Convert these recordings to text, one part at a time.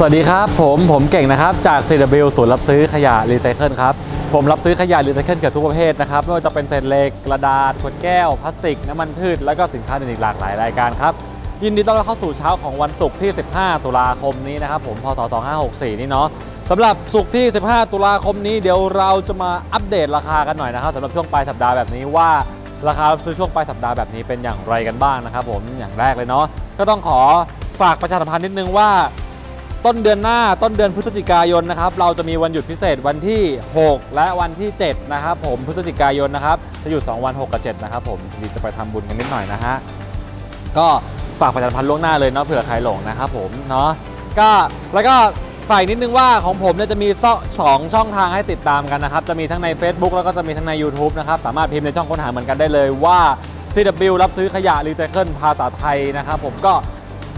สวัสดีครับ ผมผมเก่งนะครับ จาก CW ศูนย์รับซื้อขยะรีไซเคิลครับ ผมรับซื้อขยะรีไซเคิลเกือบทุกประเภทนะครับ ไม่ว่าจะเป็นเศษเหล็กกระดาษขวดแก้ว พลาสติก น้ำมันพืช แล้วก็สินค้าอื่นอีกหลากหลายรายการครับ ยินดีต้อนรับเข้าสู่เช้าของวันศุกร์ที่ 15 ตุลาคมนี้นะครับผมพศ 2564 นี่เนาะสำหรับศุกร์ที่ 15 ตุลาคมนี้เดี๋ยวเราจะมาอัปเดตราคากันหน่อยนะครับสำหรับช่วงปลายสัปดาห์แบบนี้ว่าราคารับซื้อช่วงปลายสัปดาห์แบบนี้เป็นอย่างไรกันบ้างนะครับผมอย่างแรกเลยเนาะก็ต้องขอฝากประชาสัมพันธ์นิดนึงว่า ต้นเดือนหน้าต้นเดือนพฤศจิกายนนะครับเราจะมีวันหยุดพิเศษวันที่ 6 และวันที่ 7 นะครับผมพฤศจิกายนนะครับจะหยุด 2 วัน 6 กับ 7 นะครับผมดีจะไปทำบุญกันนิดหน่อยนะฮะก็ฝากประชาพันธ์ล่วงหน้าเลยเนาะเผื่อใครหลงนะครับผมเนาะก็แล้วก็ฝ่ายนิดนึงว่าของผมเนี่ยจะมีสองช่องทางให้ติดตามกันนะครับ จะมีทั้งใน Facebook แล้วก็จะมีทั้งใน YouTube นะครับ สามารถพิมพ์ในช่องค้นหาเหมือนกันได้เลยว่า CW รับซื้อขยะรีไซเคิลภาษาไทยนะครับผมก็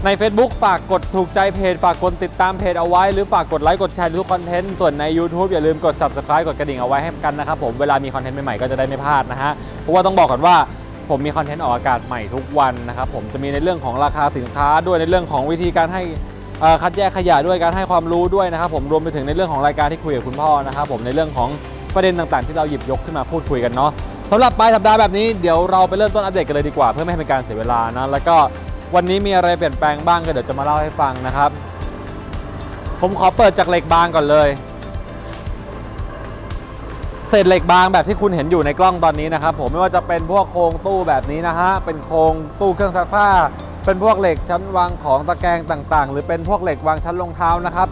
ใน Facebook ฝากกดถูกใจเพจ ฝากกดติดตามเพจเอาไว้ หรือฝากกดไลค์กดแชร์ทุกคอนเทนต์ ส่วนใน YouTube อย่าลืมกด Subscribe กดกระดิ่งเอาไว้ให้กันนะครับผม เวลามีคอนเทนต์ใหม่ๆ ก็จะได้ไม่พลาดนะฮะ เพราะว่าต้องบอกก่อนว่าผมมีคอนเทนต์ออกอากาศใหม่ทุกวันนะครับผมจะมีในเรื่องของราคาสินค้าด้วยในเรื่องของวิธีการให้คัดแยกขยะด้วยการให้ความรู้ด้วยนะครับผมรวมไปถึงในเรื่องของรายการที่คุยกับคุณพ่อนะครับผมในเรื่องของประเด็นต่างๆ ที่เราหยิบยกขึ้นมาพูดคุยกันเนาะสำหรับปลายสัปดาห์แบบนี้เดี๋ยวเราไปเริ่มต้นอัปเดตกันเลยดีกว่าเพื่อไม่ให้เป็นการเสียเวลานะแล้วก็ วันนี้มีอะไรเปลี่ยนแปลงบ้างก็เดี๋ยวจะมาเล่าให้ฟังนะครับ ผมขอเปิดจากเหล็กบางก่อนเลยเศษเหล็กบางแบบที่คุณเห็นอยู่ในกล้องตอนนี้นะครับ ผมไม่ว่าจะเป็นพวกโครงตู้แบบนี้นะฮะเป็นโครงตู้เครื่องซักผ้า เป็นพวกเหล็กชั้นวางของตะแกรงต่างๆ หรือเป็นพวกเหล็กวางชั้นรองเท้านะครับ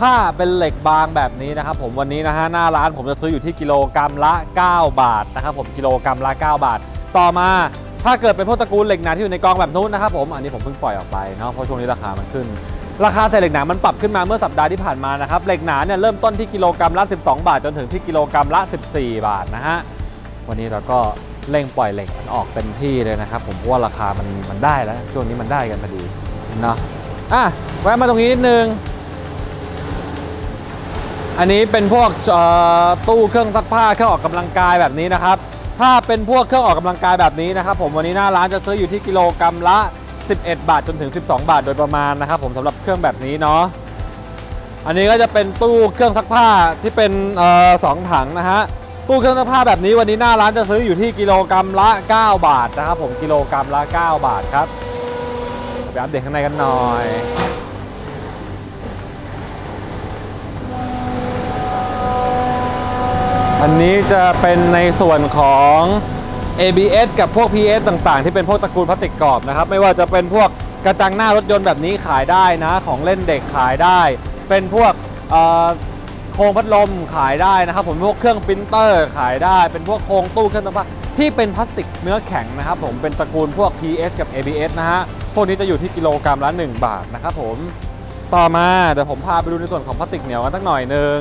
ถ้าเป็นเหล็กบางแบบนี้นะครับ ผมวันนี้นะฮะหน้าร้านผมจะซื้ออยู่ที่กิโลกรัมละ 9 บาทนะครับ ผมกิโลกรัมละ 9 บาท ต่อมา ถ้าเกิดเป็นพวกตระกูลเหล็กหนาที่อยู่ในกองแบบนู้นนะครับผมอันนี้ผมเพิ่งปล่อยออกไปเนาะเพราะช่วงนี้ราคามันขึ้น ราคาเศษเหล็กหนามันปรับขึ้นมาเมื่อสัปดาห์ที่ผ่านมานะครับเหล็กหนาเนี่ยเริ่มต้นที่กิโลกรัมละ 12 บาท จนถึงที่กิโลกรัมละ 14 บาทนะฮะวันนี้เราก็เร่งปล่อยเหล็กมันออกเต็มที่เลยนะครับผมเพราะว่าราคามันมันได้แล้วช่วงนี้มันได้กันพอดีเนาะอะแวะมาตรงนี้นิดนึงอันนี้เป็นพวกตู้เครื่องซักผ้าเครื่องออกกำลังกายแบบนี้นะครับ ถ้าเป็นพวกเครื่องออกกำลังกายแบบนี้นะครับผมวันนี้หน้าร้านจะซื้ออยู่ที่กิโลกรัมละ 11 บาทจนถึง 12 บาทโดยประมาณนะครับผมสำหรับเครื่องแบบนี้เนาะอันนี้ก็จะเป็นตู้เครื่องซักผ้าที่เป็นออสองถังนะฮะตู้เครื่องซักผ้าแบบนี้วันนี้หน้าร้านจะซื้ออยู่ที่กิโลกรัมละ 9 บาทนะครับผมกิโลกรัมละ 9 บาทครับไปอัปเดตข้างในกันหน่อย อันนี้จะเป็นในส่วนของ ABS กับพวก PS ต่างๆ ที่เป็นพวกตระกูลพลาสติกกรอบนะครับ ไม่ว่าจะเป็นพวกกระจังหน้ารถยนต์แบบนี้ขายได้นะ ของเล่นเด็กขายได้ เป็นพวกโครงพัดลมขายได้นะครับผมพวกเครื่องปรินเตอร์ขายได้ เป็นพวกโครงตู้เครื่องซักผ้าที่เป็นพลาสติกเนื้อแข็งนะครับผมเป็นตระกูลพวก PS กับ ABS นะฮะพวกนี้จะอยู่ที่กิโลกรัมละ 1 บาทนะครับผมต่อมาเดี๋ยวผมพาไปดูในส่วนของพลาสติกเหนียวกันสักหน่อยหนึ่ง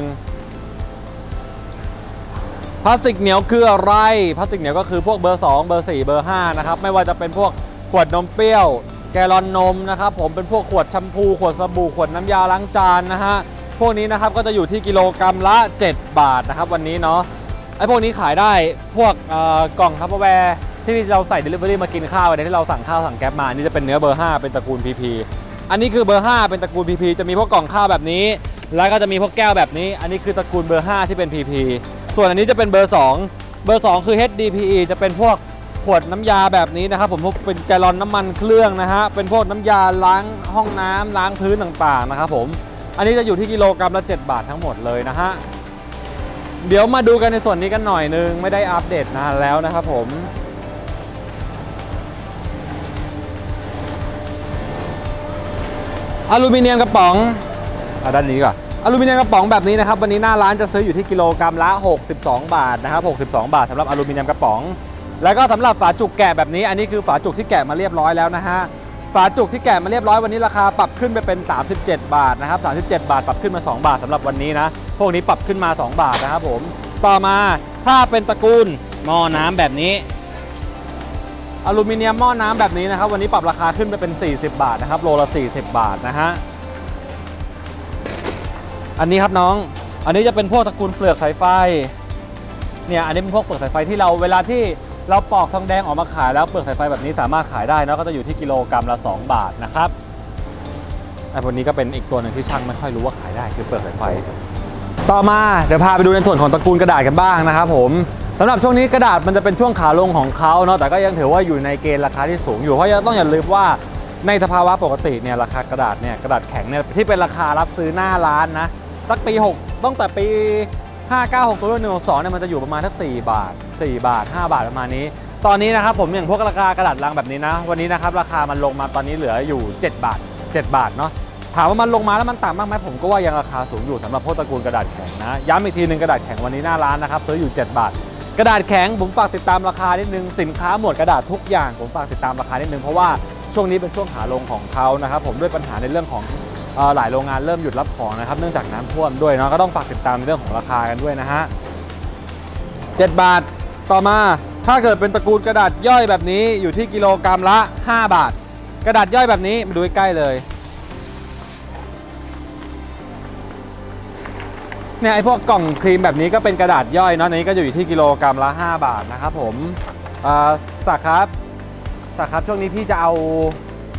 พลาสติกเหนียวคืออะไรพลาสติกเหนียวก็คือพวกเบอร์ 2 เบอร์ 4 เบอร์ 5 นะครับ ไม่ว่าจะเป็นพวกขวดนมเปรี้ยว แกลลอนนมนะครับ ผมเป็นพวกขวดแชมพู ขวดสบู่ ขวดน้ำยาล้างจานนะฮะ พวกนี้นะครับก็จะอยู่ที่กิโลกรัมละ 7 บาทนะครับ วันนี้เนาะ ไอ้พวกนี้ขายได้พวกเอ่อกล่องทัพเปอแวร์ที่เราใส่ Delivery มากินข้าวอะไรที่เราสั่งข้าวสั่งแก๊ปมาอันนี่จะเป็นเนื้อเบอร์ 5 เป็นตระกูล PP อันนี้คือเบอร์ 5 เป็นตระกูล PP จะมีพวกกล่องข้าวแบบนี้ แล้วก็จะมีพวกแก้วแบบนี้ อันนี้คือตระกูลเบอร์ 5 ที่เป็น PP ส่วนอันนี้จะเป็นเบอร์ 2 เบอร์ 2 คือ HDPE จะเป็นพวกขวดน้ำยาแบบนี้นะครับผมพวกเป็นแกลลอนน้ำมันเครื่องนะฮะเป็นพวกน้ำยาล้างห้องน้ำล้างพื้นต่างๆนะครับผมอันนี้จะอยู่ที่กิโลกรัมละ 7 บาททั้งหมดเลยนะฮะเดี๋ยวมาดูกันในส่วนนี้กันหน่อยนึงไม่ได้อัปเดตนานแล้วนะครับผมอลูมิเนียมกระป๋องเอาด้านนี้ก่อน อลูมิเนียมกระป๋องแบบนี้นะครับวันนี้หน้าร้านจะซื้ออยู่ที่กิโลกรัมละ 62 บาทนะครับ 62 บาทสำหรับอลูมิเนียมกระป๋อง แล้วก็สำหรับฝาจุกแกะแบบนี้อันนี้คือฝาจุกที่แกะมาเรียบร้อยแล้วนะฮะฝาจุกที่แกะมาเรียบร้อยวันนี้ราคาปรับขึ้นไปเป็น 37 บาทนะครับ37 บาท ปรับขึ้นมา 2 บาทสำหรับวันนี้นะพวกนี้ปรับขึ้นมา 2 บาทนะครับผมต่อมาถ้าเป็นตระกูลหม้อน้ำแบบนี้อลูมิเนียมหม้อน้ำแบบนี้นะครับวันนี้ปรับราคาขึ้นไปเป็น 40 บาทนะครับโลละ40 บาทนะฮะ อันนี้ครับน้อง อันนี้จะเป็นพวกตระกูลเปลือกสายไฟ เนี่ย อันนี้เป็นพวกเปลือกสายไฟที่เราเวลาที่เราปอกทองแดงออกมาขายแล้วเปลือกสายไฟแบบนี้สามารถขายได้นะก็จะอยู่ที่กิโลกรัมละ 2 บาทนะครับไอ้พวกนี้ก็เป็นอีกตัวหนึ่งที่ช่างไม่ค่อยรู้ว่าขายได้คือเปลือกสายไฟ ต่อมาเดี๋ยวพาไปดูในส่วนของตระกูลกระดาษกันบ้างนะครับผมสำหรับช่วงนี้กระดาษมันจะเป็นช่วงขาลงของเขาเนาะแต่ก็ยังถือว่าอยู่ในเกณฑ์ราคาที่สูงอยู่เพราะยังต้องอย่าลืมว่าในสภาวะปกติเนี่ยราคากระดาษเนี่ยกระดาษแข็งเนี่ยที่เป็นราคารับซื้อหน้าร้านนะ สักปี 6ตั้งแต่ปี 5 9 6 0 1 6 2เนี่ยมันจะอยู่ประมาณสัก4บาท 4 บาท 5 บาทประมาณนี้ ตอนนี้นะครับผมอย่างพวกราคากระดาษลังแบบนี้นะ วันนี้นะครับราคามันลงมาตอนนี้เหลืออยู่ 7 บาท 7 บาทเนาะถามว่ามันลงมาแล้วมันต่ำบ้างไหมผมก็ว่ายังราคาสูงอยู่สำหรับพวกตระกูลกระดาษแข็งนะย้ำอีกทีหนึ่งกระดาษแข็งวันนี้หน้าร้านนะครับซื้ออยู่ 7 บาท กระดาษแข็งผมฝากติดตามราคานิดนึงสินค้าหมวดกระดาษทุกอย่างผมฝากติดตามราคานิดนึงเพราะว่าช่วงนี้เป็นช่วงขาลงของเขานะครับผมด้วยปัญหาในเรื่องของ หลายโรงงานเริ่มหยุดรับของนะครับ เนื่องจากน้ำท่วมด้วยเนาะก็ต้องฝากติดตามในเรื่องของราคากันด้วยนะฮะ7บาทต่อมาถ้าเกิดเป็นตระกูลกระดาษย่อยแบบนี้อยู่ที่กิโลกรัมละ 5 บาท กระดาษย่อยแบบนี้มาดูใกล้เลยเนี่ยไอพวกกล่องครีมแบบนี้ก็เป็นกระดาษย่อยเนาะอันนี้ก็อยู่ที่กิโลกรัมละ 5 บาทนะครับผมสักครับสักครับช่วงนี้พี่จะเอา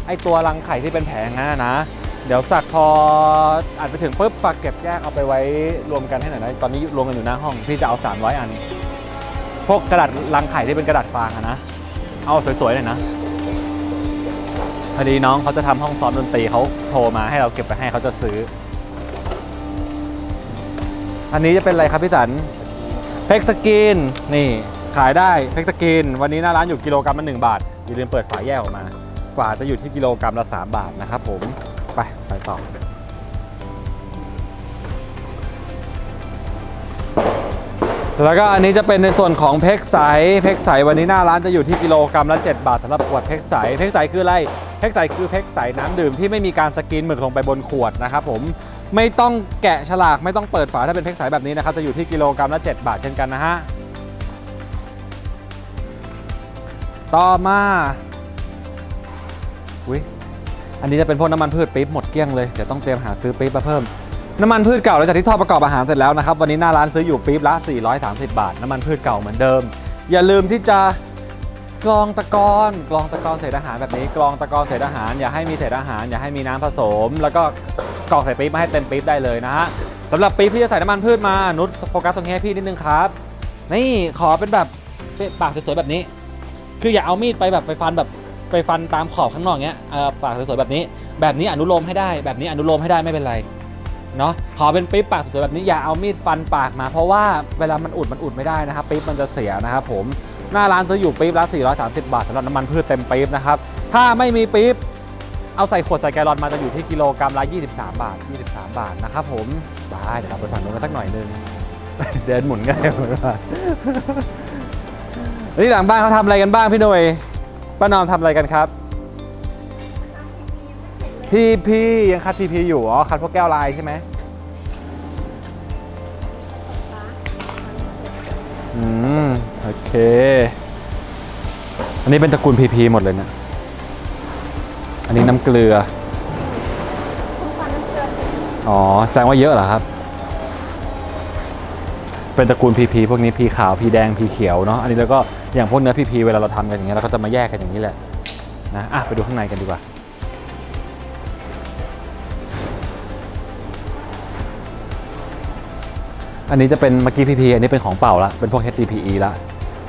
ไอตัวรังไข่ที่เป็นแผงนะนะ เดี๋ยวสักพออัดไปถึงปุ๊บฝากเก็บแยกเอาไปไว้รวมกันให้หน่อยนะตอนนี้รวมกันอยู่หน้าห้องพี่จะเอา 300 อัน พวกกระดาษรังไข่ที่เป็นกระดาษฟางอะนะ เอาสวยๆเลยนะพอดีน้องเขาจะทำห้องซ้อมดนตรีเขาโทรมาให้เราเก็บไปให้เขาจะซื้อ อันนี้จะเป็นอะไรครับพี่สันเพ็กสกินนี่ขายได้เพ็กสกินวันนี้หน้าร้านอยู่กิโลกรัมละ1บาทอย่าลืมเปิดฝาแยกออกมา ฝาจะอยู่ที่กิโลกรัมละ 3 บาทนะครับผม ไป ไปต่อแล้วก็อันนี้จะเป็นในส่วนของเพกใส เพกใสวันนี้หน้าร้านจะอยู่ที่กิโลกรัมละ 7 บาทสำหรับขวดเพกใส เพกใสคืออะไร เพกใสคือเพกใสน้ำดื่มที่ไม่มีการสกรีนหมึกลงไปบนขวดนะครับผม ไม่ต้องแกะฉลากไม่ต้องเปิดฝาถ้าเป็นเพกใสแบบนี้นะครับจะอยู่ที่กิโลกรัมละ 7 บาทเช่นกันนะฮะ ต่อมาอุ้ย อันนี้จะเป็นพวกน้ำมันพืชปี๊บหมดเกลี้ยงเลยเดี๋ยวต้องเตรียมหาซื้อปี๊บมาเพิ่มน้ำมันพืชเก่าหลังจากที่ทอดประกอบอาหารเสร็จแล้วนะครับวันนี้หน้าร้านซื้ออยู่ปี๊บละ 430 บาท น้ำมันพืชเก่าเหมือนเดิม อย่าลืมที่จะกรองตะกอนกรองตะกอนเศษอาหารแบบนี้กรองตะกอนเศษอาหาร อย่าให้มีเศษอาหาร อย่าให้มีน้ำผสม แล้วก็กรอกใส่ปี๊บมาให้เต็มปี๊บได้เลยนะฮะสำหรับปี๊บที่จะใส่น้ำมันพืชมานุชโฟกัสตรงนี้พี่นิดนึงครับ นี่ขอเป็นแบบปากสวยๆแบบนี้ คืออย่าเอามีดไปแบบไปฟันแบบ ไปฟันตามขอบข้างนอกเงี้ยปากสวยๆแบบนี้ แบบนี้อนุโลมให้ได้ แบบนี้อนุโลมให้ได้ไม่เป็นไรเนาะขอเป็นปี๊บปากสวยๆแบบนี้อย่าเอามีดฟันปากมา เพราะว่าเวลามันอุดมันอุดไม่ได้นะครับปี๊บมันจะเสียนะครับผมหน้าร้านซื้ออยู่ปี๊บละ430 บาทสำหรับน้ำมันพืชเต็มปี๊บนะครับถ้าไม่มีปี๊บเอาใส่ขวดใส่แกลลอนมาจะอยู่ที่กิโลกรัมละ23 บาท 23 บาทนะครับผมได้เดี๋ยวเราไปฝั่งนู้นกันสักหน่อยนึงเดินหมุนกันหมุนมาวันนี้หลังบ้านเขาทำอะไรกันบ้างพี่หน่วย ป้านอมทำอะไรกันครับ พี่พี่ยังคัดพีพีอยู่อ๋อคัดพวกแก้วลายใช่ไหมอืมโอเค อันนี้เป็นตระกูลพีพีหมดเลยเนะอันนี้น้ำเกลือคุณฟันน้ำเกลือเสร็จอ๋อแสดงว่าเยอะเหรอครับ เป็นตระกูลพีพีพวกนี้พีขาวพีแดงพีเขียวเนาะอันนี้แล้วก็ อย่างพวกเนื้อพีพีเวลาเราทำกันอย่างเงี้ยเราก็จะมาแยกกันอย่างนี้แหละนะอะไปดูข้างในกันดีกว่าอันนี้จะเป็นเมื่อกี้พีพีอันนี้เป็นของเป่าละเป็นพวก HDPE ละ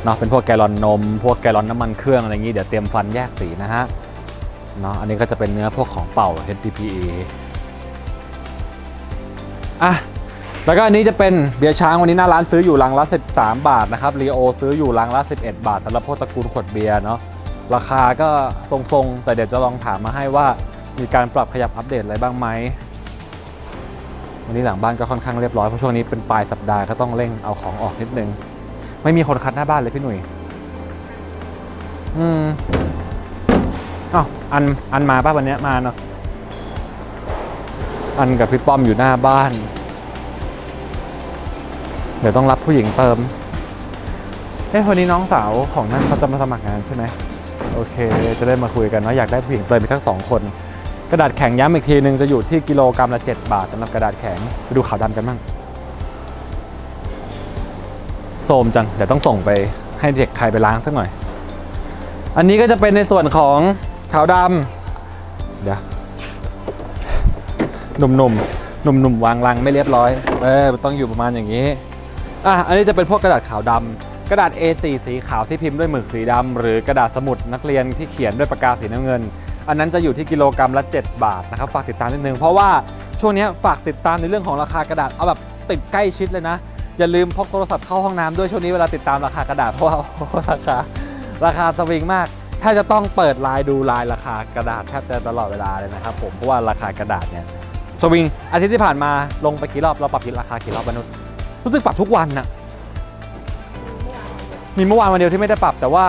เนาะเป็นพวกแกลลอนนม พวกแกลลอนน้ำมันเครื่องอะไรอย่างงี้เดี๋ยวเตรียมฟันแยกสีนะฮะเนาะอันนี้ก็จะเป็นเนื้อพวกของเป่า HDPE อะ แล้วก็อันนี้จะเป็นเบียร์ช้างวันนี้หน้าร้านซื้ออยู่ลังละ 13 บาทนะครับรีโอซื้ออยู่ลังละ 11 บาทสำหรับพวกตระกูลขวดเบียร์เนาะราคาก็ทรงๆ แต่เดี๋ยวจะลองถามมาให้ว่ามีการปรับขยับอัปเดตอะไรบ้างไหมวันนี้หลังบ้านก็ค่อนข้างเรียบร้อยเพราะช่วงนี้เป็นปลายสัปดาห์ก็ต้องเร่งเอาของออกนิดนึง ไม่มีคนคัดหน้าบ้านเลยพี่หนุ่ยอืมอ้าวอันอันมาป่ะวันนี้มาเนาะอันกับพี่ป้อมอยู่หน้าบ้าน ดี๋ยวต้องรับผู้หญิงเติมเฮ้ยวันนี้น้องสาวของนั่นเขาจะมาสมัครงานใช่ไหมโอเค จะได้มาคุยกันเนาะอยากได้ผู้หญิงเติมอีกทั้งสองคน กระดาษแข็งย้ำอีกทีนึงจะอยู่ที่กิโลกรัมละ 7 บาทสำหรับกระดาษแข็งไปดูขาวดำกันบ้างโสมจังเดี๋ยวต้องส่งไปให้เด็กใครไปล้างสักหน่อย อันนี้ก็จะเป็นในส่วนของขาวดำเดี๋ยวหนุ่มๆหนุ่มๆวางลังไม่เรียบร้อย เออต้องอยู่ประมาณอย่างนี้ อะอันนี้จะเป็นพวกกระดาษขาวดำกระดาษ A4 สีขาวที่พิมพ์ด้วยหมึกสีดำหรือกระดาษสมุดนักเรียนที่เขียนด้วยปากกาสีน้ำเงิน อันนั้นจะอยู่ที่กิโลกรัมละ 7 บาทนะครับฝากติดตามนิดนึงเพราะว่าช่วงนี้ฝากติดตามในเรื่องของราคากระดาษเอาแบบติดใกล้ชิดเลยนะ อย่าลืมพกโทรศัพท์เข้าห้องน้ำด้วยช่วงนี้เวลาติดตามราคากระดาษเพราะว่าราคาราคาสวิงมากถ้าจะต้องเปิดไลน์ดูลน์ราคากระดาษแทบจะตลอดเวลาเลยนะครับผมเพราะว่าราคากระดาษเนี่ยสวิงอาทิตย์ที่ผ่านมาลงไปกี่รอบเราปรับราคากี่รอบมนุษย์ รู้สึกปรับทุกวันน่ะมีเมื่อวานวันเดียวที่ไม่ได้ปรับ แต่ว่า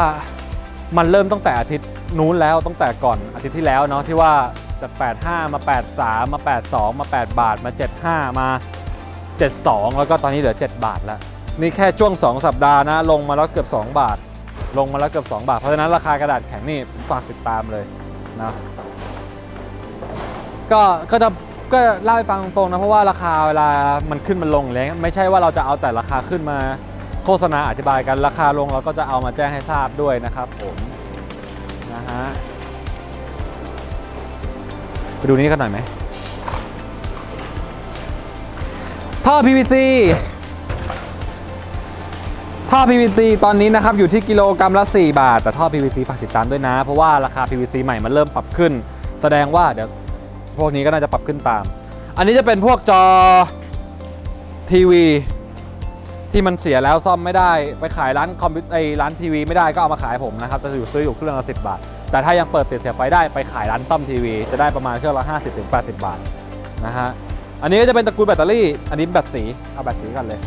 มันเริ่มตั้งแต่อาทิตย์นู้นแล้วตั้งแต่ก่อนอาทิตย์ที่แล้วเนาะที่ว่าจาก 85 มา 83 มา 82 มา 8 บาท มา 75 มา 72 แล้วก็ตอนนี้เหลือ 7 บาทแล้ว นี่แค่ช่วง 2 สัปดาห์นะ ลงมาแล้วเกือบ 2 บาท ลงมาแล้วเกือบ 2 บาท เพราะฉะนั้นราคากระดาษแข็งนี่ฝากติดตามเลยนะก็ก็จะ ก็เล่าให้ฟังตรงๆนะเพราะว่าราคาเวลามันขึ้นมันลงเลยไม่ใช่ว่าเราจะเอาแต่ราคาขึ้นมาโฆษณาอธิบายกันราคาลงเราก็จะเอามาแจ้งให้ทราบด้วยนะครับผมนะฮะไปดูนี้กันหน่อยไหมท่อ PVC ท่อ PVC ตอนนี้นะครับอยู่ที่กิโลกรัมละ 4 บาท แต่ท่อ PVC ฝากติดตามด้วยนะ เพราะว่าราคา PVC ใหม่มันเริ่มปรับขึ้น แสดงว่าเดี๋ยว พวกนี้ก็น่าจะปรับขึ้นตาม อันนี้จะเป็นพวกจอทีวี ที่มันเสียแล้วซ่อมไม่ได้ ไปขายร้านคอมพิวไอร้านทีวีไม่ได้ก็เอามาขายผมนะครับจะอยู่ซื้ออยู่เครื่องละ10บาท แต่ถ้ายังเปิดเปลี่ยนเสียบไฟได้ไปขายร้านซ่อมทีวีจะได้ประมาณเครื่องละ50ถึง80บาทนะฮะอันนี้ก็จะเป็นตระกูลแบตเตอรี่ อันนี้แบตสีเอาแบตสีกันเลย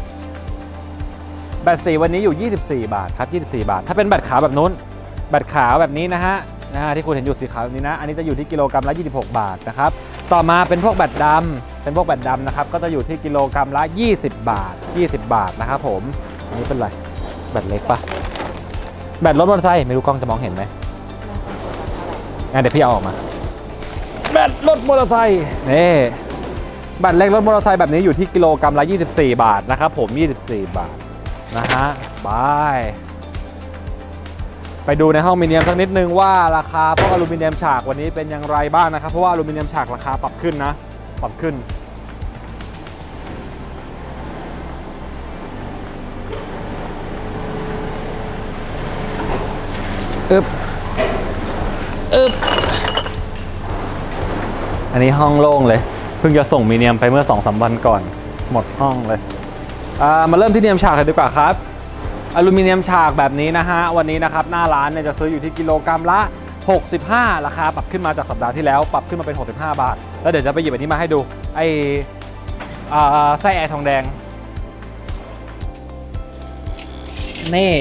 แบตสีวันนี้อยู่ 24 บาทครับ 24 บาท ถ้าเป็นแบตขาวแบบนู้น แบตขาวแบบนี้นะฮะ นะฮะที่คุณเห็นอยู่สีขาวแบบนี้นะ อันนี้จะอยู่ที่กิโลกรัมละ 26 บาทนะครับ ต่อมาเป็นพวกแบตดำเป็นพวกแบตดำนะครับ ก็จะอยู่ที่กิโลกรัมละ 20 บาท 20 บาทนะครับผม อันนี้เป็นอะไร แบตเล็กปะแบตรถมอเตอร์ไซค์ไม่รู้กล้องจะมองเห็นไหมงั้นเดี๋ยวพี่เอาออกมา แบตรถมอเตอร์ไซค์นี่แบตเล็กรถมอเตอร์ไซค์แบบนี้อยู่ที่กิโลกรัมละ 24 บาทนะครับผม 24 บาทนะฮะบาย ไปดูในห้องมิเนียมสักนิดนึงว่าราคาพวกอลูมิเนียมฉากวันนี้เป็นอย่างไรบ้างนะครับเพราะว่าอลูมิเนียมฉากราคาปรับขึ้นนะปรับขึ้น อึบอึบอันนี้ห้องโล่งเลย เพิ่งจะส่งมีเนียมไปเมื่อ2อสวันก่อน หมดห้องเลย อ่า มาเริ่มที่เนียมฉากกันดีกว่าครับ อลูมิเนียมฉากแบบนี้นะฮะ วันนี้นะครับหน้าร้านเนี่ยจะซื้ออยู่ที่กิโลกรัมละ 65 ราคาปรับขึ้นมาจากสัปดาห์ที่แล้ว ปรับขึ้นมาเป็น 65 บาท แล้วเดี๋ยวจะไปหยิบอันนี้มาให้ดู ไออ่าไส้แอร์ทองแดง นี่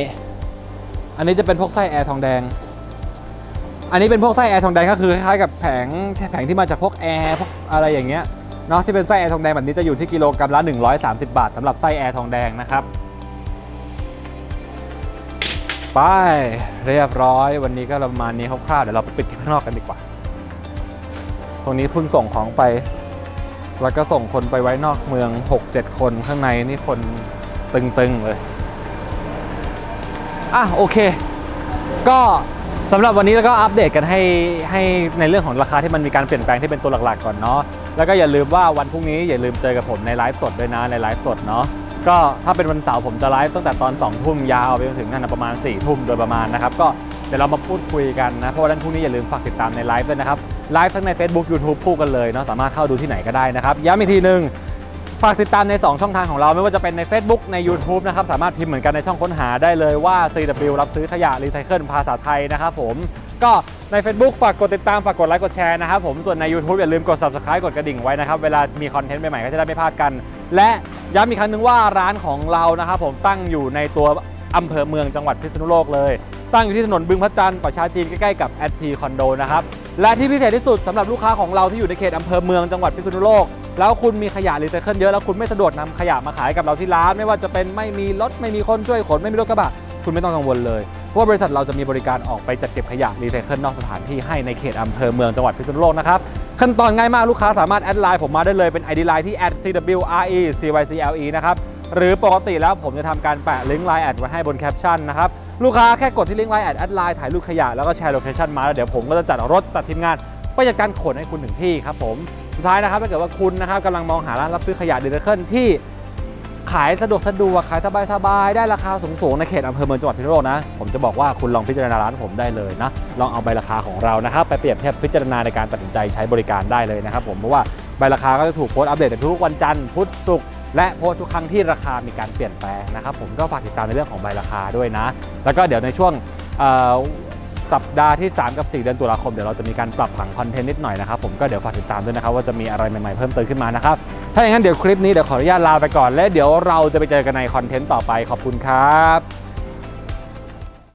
อันนี้จะเป็นพวกไส้แอร์ทองแดง อันนี้เป็นพวกไส้แอร์ทองแดงก็คือคล้ายๆกับแผงแผงที่มาจากพวกแอร์พวกอะไรอย่างเงี้ยเนาะที่เป็นไส้แอร์ทองแดงแบบนี้จะอยู่ที่กิโลกรัมละ 130 บาทสำหรับไส้แอร์ทองแดงนะครับ ไปเรียบร้อย วันนี้ก็ประมาณนี้คร่าวๆเดี๋ยวเราไปปิดข้างนอกกันดีกว่า ตรงนี้เพิ่งส่งของไป แล้วก็ส่งคนไปไว้นอกเมือง 6-7 คนข้างในนี่คนตึงๆเลยอะโอเค ก็สำหรับวันนี้เราก็อัปเดตกันให้ให้ในเรื่องของราคาที่มันมีการเปลี่ยนแปลงที่เป็นตัวหลักๆก่อนเนาะแล้วก็อย่าลืมว่าวันพรุ่งนี้อย่าลืมเจอกับผมในไลฟ์สดด้วยนะในไลฟ์สดเนาะ ก็ถ้าเป็นวันเสาร์ผมจะไลฟ์ตั้งแต่ตอน2องทุ่มยาวไปจนถึงนั่นนะประมาณ4ี่ทุ่มโดยประมาณนะครับ ก็เดี๋ยวเรามาพูดคุยกันนะ เพราะว่าวันพรุ่งนี้อย่าลืมฝากติดตามในไลฟ์ด้วยนะครับไลฟ์ทั้งใน Facebook YouTube คู่กันเลยเนาะสามารถเข้าดูที่ไหนก็ได้นะครับย้ำอีกทีหนึ่งฝากติดตามใน 2 ช่องทางของเราไม่ว่าจะเป็นใน Facebook ใน YouTube นะครับสามารถพิมพ์เหมือนกันในช่องค้นหาได้เลยว่า CW รับซื้อขยะรีไซเคิลภาษาไทยนะครับผมก็ใน Facebook ฝากกดติดตามฝากกดไลค์กดแชร์นะครับผมส่วนใน YouTube อย่าลืมกด Subscribe กดกระดิ่งไว้นะครับเวลามีคอนเทนต์ใหม่ๆก็จะได้ไม่พลาดกัน และย้ำอีกครั้งหนึงว่าร้านของเรานะครับผมตั้งอยู่ในตัวอำเภอเมืองจังหวัดพิษณุโลกเลย ตั้งอยู่ที่ถนนบึงพระจันทร์ประชาจีนใกล้ๆกับแอดพีคอนโดนะครับ และที่พิเศษที่สุดสำหรับลูกค้าของเราที่อยู่ในเขตอำเภอเมืองจังหวัดพิษณุโลก แล้วคุณมีขยะรีไซเคิลเยอะแล้วคุณไม่สะดวกนำขยะมาขายกับเราที่ร้าน ไม่ว่าจะเป็นไม่มีรถไม่มีคนช่วยขนไม่มีรถกระบะคุณไม่ต้องกังวลเลย ว่าบริษัทเราจะมีบริการออกไปจัดเก็บขยะรีไซเคิลนอกสถานที่ให้ในเขตอำเภอเมืองจังหวัดพิษณุโลกนะครับขั้นตอนง่ายมากลูกค้าสามารถแอดไลน์ผมมาได้เลยเป็น ID ไลน์ที่ @cwrecycle นะครับหรือปกติแล้วผมจะทำการแปะลิงก์ไลน์แอดไว้ให้บนแคปชั่นนะครับลูกค้าแค่กดที่ลิงก์ไลน์แอดแอดไลน์ถ่ายรูปขยะแล้วก็แชร์โลเคชั่นมาแล้วเดี๋ยวผมก็จะจัดรถจัดทีมงานไปจัดการขนให้คุณถึงที่ครับผมสุดท้ายนะครับถ้าเกิดว่าคุณนะครับกำลังมองหาร้านรับซื้อขยะรีไซเคิลที่ ขายสะดวกสะดวกขายสบายๆได้ราคาสูงๆในเขตอำเภอเมืองจังหวัดพิษณุโลกนะ ผมจะบอกว่าคุณลองพิจารณาร้านผมได้เลยนะ ลองเอาใบราคาของเรานะครับไปเปรียบเทียบพิจารณาในการตัดสินใจใช้บริการได้เลยนะครับผมเพราะว่าใบราคาก็จะถูกโพสต์อัปเดตในทุกวันจันทร์พุธศุกร์และโพสต์ทุกครั้งที่ราคามีการเปลี่ยนแปลงนะครับผมก็ฝากติดตามในเรื่องของใบราคาด้วยนะ แล้วก็เดี๋ยวในช่วง สัปดาห์ที่ 3 กับ 4 เดือนตุลาคม เดี๋ยวเราจะมีการปรับผังคอนเทนต์นิดหน่อยนะครับผมก็เดี๋ยวฝากติดตามด้วยนะครับว่าจะมีอะไรใหม่ๆเพิ่มเติมขึ้นมานะครับถ้าอย่างนั้นเดี๋ยวคลิปนี้เดี๋ยวขออนุญาตลาไปก่อนและเดี๋ยวเราจะไปเจอกันในคอนเทนต์ต่อไปขอบคุณครับ